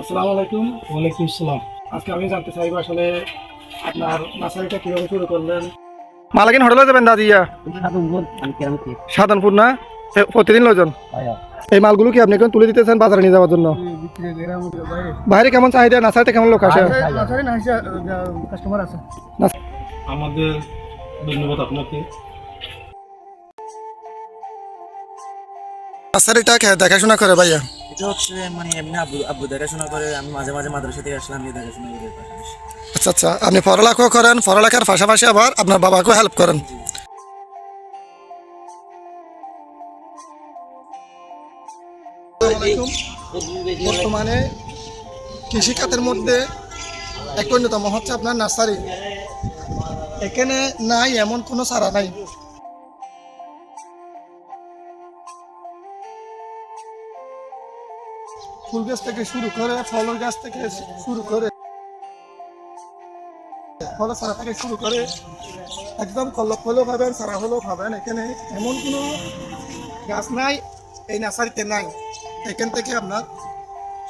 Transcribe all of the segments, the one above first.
আসসালামু আলাইকুম। ওয়ালাইকুম আসসালাম। আজকে আমি জানতে চাইব আসলে আপনার নার্সারিটা কীভাবে শুরু করলেন? মালাকিন হোটেলে যাবেন দাদিয়া সাধনপুর না? প্রতিদিন লজন এই মালগুলো কি আপনি এখন তুলে দিতেছেন বাজারে নিয়ে যাওয়ার জন্য? বাইরে কেমন চাহিদা? নার্সারিতে কেমন লোক আসে? কাস্টমার আছে। আমাদের ধন্যবাদ আপনাকে। নার্সারিটা দেখাশোনা করে ভাইয়া। এটা হচ্ছে মানে এমনি আব্বু আব্বু দেখাশোনা করে আমি মাঝে মাঝে মাদ্রাসা থেকে আসলাম আমি দেখাশোনা করি। আচ্ছা আচ্ছা আপনি পড়ালেখাও করেন পড়ালেখার পাশাপাশি আবার আপনার বাবাকেও হেল্প করেন। বর্তমানে কৃষিখাতের মধ্যে এক অন্যতম হচ্ছে আপনার নার্সারি। এখানে নাই এমন কোনো চারা নাই। ফুল গাছ থেকে শুরু করে ফলের গাছ থেকে শুরু করে ফলের চারা থেকে শুরু করে একদম কল্লক হলেও পাবেন চারা হলেও পাবেন। এখানে এমন কোনো গাছ নাই এই নার্সারিতে নাই। এখান থেকে আপনার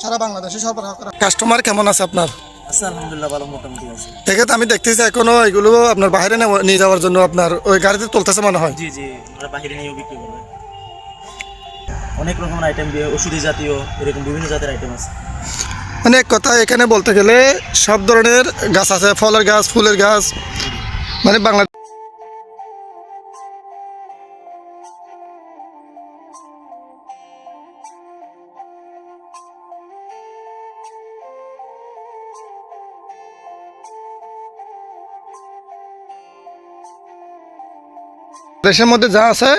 সারা বাংলাদেশে সরবরাহ করা। কাস্টমার কেমন আছে আপনার? আচ্ছা আলহামদুলিল্লাহ ভালো মোটামুটি আছে। এক্ষেত্রে আমি দেখতেছি এখনও এগুলো আপনার বাইরে নিয়ে যাওয়ার জন্য আপনার ওই গাড়িতে তুলতেছে মনে হয়। জি জি আমরা নিয়েও বিক্রি করব। অনেক রকমের আইটেম দিয়ে, ওষুধি জাতীয়, এরকম বিভিন্ন জাতের আইটেম আছে। মানে এক কথা এখানে বলতে গেলে সব ধরনের গাছ আছে, ফলের গাছ, ফুলের গাছ মানে বাংলা দেশের মধ্যে যা আছে,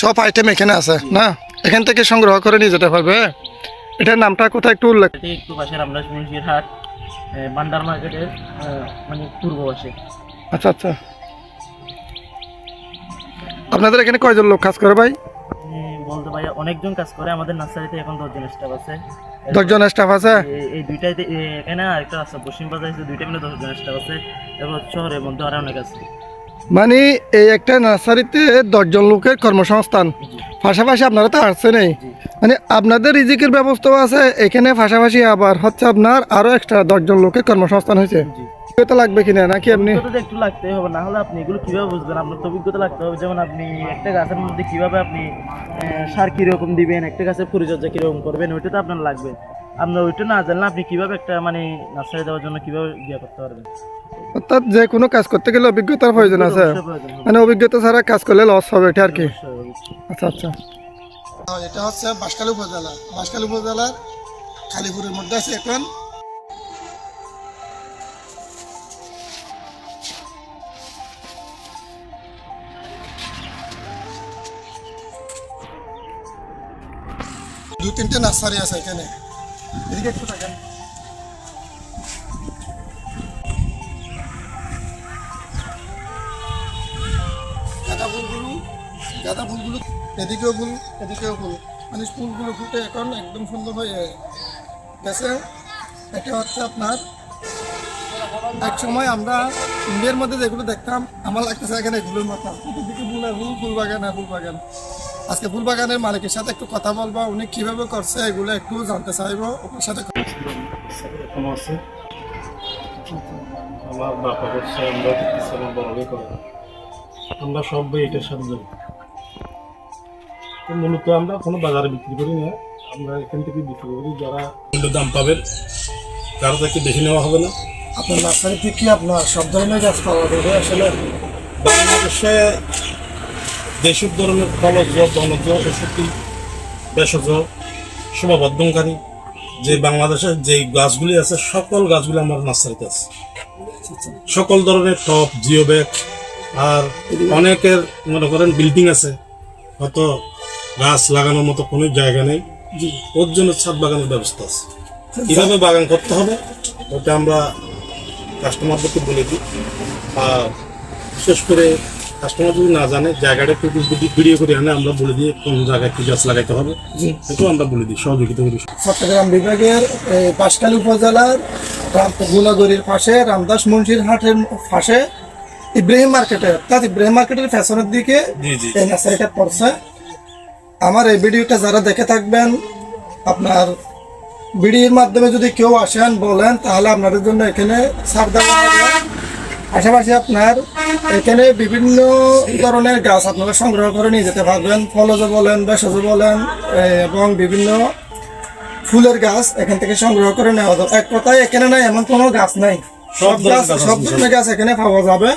সব আইটেম এখানে আছে, না? এখান থেকে সংগ্রহ করে নিয়ে যেতে পারবে। এটার নামটা কোথায় একটু উল্লেখ। একটু পাশে রামদাস মুন্সির হাট বান্ডার মার্কেটের মানে পূর্ব পাশে। আচ্ছা আচ্ছা। আপনাদের এখানে কয়জন লোক কাজ করে ভাই? বলতে ভাই অনেকজন কাজ করে আমাদের নার্সারিতে এখন দশজন স্টাফ আছে। দশজন স্টাফ আছে? এই- দুইটাতে এখানে আরেকটা আছে পশ্চিম বাজার দুইটা মিলে দশজন স্টাফ আছে এবার শহরের মধ্যে আরও অনেক আছে। মানে এই একটা নার্সারিতে দশজন লোকের কর্মসংস্থান। পাশাপাশি আপনারা তো আসছেন এই মানে আপনাদের রিজিকের ব্যবস্থাও আছে এখানে পাশাপাশি আবার হচ্ছে আপনার আরও এক্সট্রা দশজন লোকের কর্মসংস্থান হয়েছে। অভিজ্ঞতা লাগবে কিনা নাকি আপনি? একটু লাগতেই হবে না হলে আপনি এগুলো কীভাবে বুঝবেন? আপনার তো অভিজ্ঞতা লাগতে হবে যেমন আপনি একটা গাছের মধ্যে কীভাবে আপনি সার কীরকম দিবেন একটা গাছের পরিচর্যা কীরকম করবেন ওইটা তো আপনার লাগবে। আপনার ওইটা না জানলে আপনি কীভাবে একটা মানে নার্সারি দেওয়ার জন্য কীভাবে ইয়ে করতে পারবেন? অর্থাৎ যে কোনো কাজ করতে গেলে অভিজ্ঞতার প্রয়োজন আছে। মানে অভিজ্ঞতা ছাড়া কাজ করলে লস হবে এটা আর কি। আচ্ছা আচ্ছা। এটা হচ্ছে বাঁশখালী উপজেলা। বাঁশখালী উপজেলার খালিপুরের মধ্যে আছে এখন। দু তিনটে নার্সারি আছে এখানে। এদিকে একটু থাকেন ফুলগুলো গাঁদা ফুলগুলো এদিকেও ফুল এদিকেও ফুল মানে ফুলগুলো ফুটে এখন একদম সুন্দর হয়ে গেছে। এটা হচ্ছে আপনার, এক সময় আমরা ইন্ডিয়ার মধ্যে যেগুলো দেখতাম, আমার লাগতেছে এখানে এগুলোর মতো। এদিকে ফুল আর ফুল ফুল বাগান আর ফুল বাগান আজকে ফুল বাগানের মালিকের সাথে একটু কথা বলব, উনি কীভাবে করছে এগুলো একটু জানতে চাইব, ওনার সাথে আমার বাপা করছে আমরা আমার বড় ভাই করে আমরা সব ভাই এটার সাথে জড়িত মূলত আমরা কোনো বাজারে বিক্রি করি না। আমরা এখান থেকে বিক্রি করি যারা মূল্য দাম পাবেন কারও থেকে বেশি নেওয়া হবে না। আপনার নার্সারিতে কি আপনার সব ধরনের গাছ পাওয়া যাবে আসলে? বাংলাদেশে যেসব ধরনের ফলজ বনজ ওষুধি ভেষজ শোভাবর্ধনকারী যে বাংলাদেশের যে গাছগুলি আছে সকল গাছগুলি আমার নার্সারিতে আছে। সকল ধরনের টপ জিও ব্যাগ আর অনেকের মনে করেন বিল্ডিং আছে হয়তো গাছ লাগানোর মতো কোনো জায়গা নেই। ওর জন্য ছাদ বাগানের ব্যবস্থা আছে। কীভাবে বাগান করতে হবে ওটা আমরা কাস্টমারদেরকে বলে দিই। আর বিশেষ করে কাস্টমার যদি না জানে জায়গাটা একটু যদি ভিডিও করে আনে আমরা বলে দিই কোন জায়গায় কি গাছ লাগাইতে হবে। এটাও আমরা বলে দিই সহযোগিতা করি। চট্টগ্রাম বিভাগের বাঁশখালী উপজেলার গুনাগড়ির পাশে রামদাস মুন্সির হাটের পাশে ইব্রাহিম মার্কেটে অর্থাৎ ইব্রাহিম মার্কেটের ফ্যাশনের দিকে এই নার্সারিটা পড়ছে। আমার এই ভিডিওটা যারা দেখে থাকবেন আপনার ভিডিওর মাধ্যমে যদি কেউ আসেন বলেন তাহলে আপনাদের জন্য এখানে ছাড় দেওয়া হবে। পাশাপাশি আপনার এখানে বিভিন্ন ধরনের গাছ আপনারা সংগ্রহ করে নিয়ে যেতে পারবেন। ফলজ বলেন ভেষজ বলেন এবং বিভিন্ন ফুলের গাছ এখান থেকে সংগ্রহ করে নেওয়া যাবে। এক কথায় এখানে নাই এমন কোনো গাছ নাই। সব গাছ সব ধরনের গাছ এখানে পাওয়া যাবে।